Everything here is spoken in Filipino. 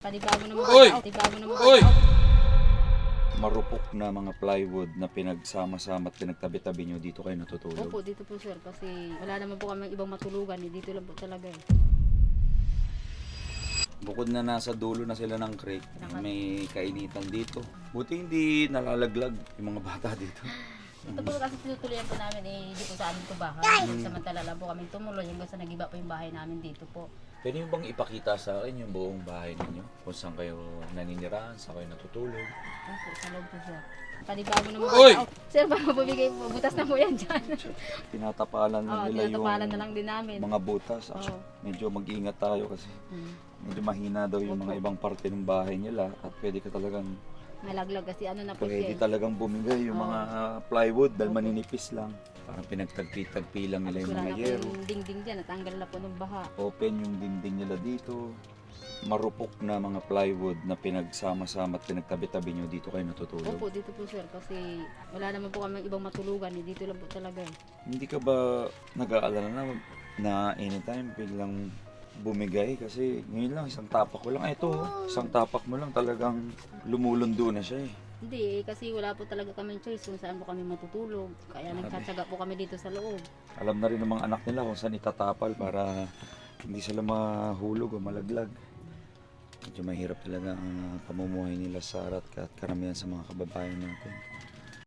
Panibago naman Uy! tao, panibago Uy! tao. marupok na mga plywood na pinagsama-sama at pinagtabi-tabi nyo, dito kayo natutulog. Opo, dito po sir, kasi wala naman po kami ibang matulugan, eh. dito lang po talaga eh. Bukod na nasa dulo na sila ng creek, may kainitan dito. Buti hindi nalalaglag yung mga bata dito. Ito po kasi tinutuloyan po namin eh, di po sa amin po bahay. Samantala lang po kami tumuloy hanggang sa nagiba po yung bahay namin dito po. Pwede nyo bang ipakita sa akin yung buong bahay ninyo? Kung saan kayo naninirahan, saan kayo natutulog? Opo, sa loob po sir. Panibago naman Uy! tao. Sir, baka bumigay po, butas na po yan dyan. Tinatapalan na Oo, nila yung tinatapalan na lang din namin. mga butas. Oo. Medyo mag-iingat tayo kasi Hmm. medyo mahina daw yung mga ibang parte ng bahay nila at pwede ka talagang Malaglag kasi ano na po pwede siya. eh. talagang bumigay yung mga plywood dahil Opo. maninipis lang. Parang pinagtagpi-tagpi lang nila yung Wala mga na po yero. yung dingding dyan, natanggal na po ng baha. Open yung dinding nila dito. Marupok na mga plywood na pinagsama-sama at pinagtabi-tabi nyo, dito kayo natutulog. Opo, dito po sir, kasi wala naman po kami ibang matulugan, eh. dito lang po talaga eh. Hindi ka ba nag-aalala na, na anytime biglang bumigay? Kasi ngayon lang, isang tapak ko lang. Ito, oh, isang tapak mo lang talagang lumulundo na siya eh. Hindi, kasi wala po talaga kami choice kung saan po kami matutulog. Kaya nagtsatsaga po kami dito sa loob. Alam na rin ng mga anak nila kung saan itatapal para hindi sila mahulog o malaglag. Medyo mahirap talaga ang pamumuhay nila sa arat at karamihan sa mga kababayan natin.